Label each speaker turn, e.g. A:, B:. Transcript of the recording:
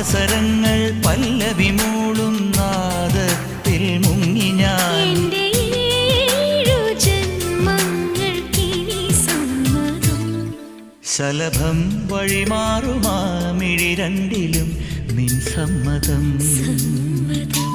A: സഹസരങ്ങൾ പല്ലവി മൂളും നാദത്തിൽ മുങ്ങി ഞാൻ. ശലഭം വഴിമാറുമാമിഴി രണ്ടിലും നിൻ സമ്മതം.
B: സമ്മതം.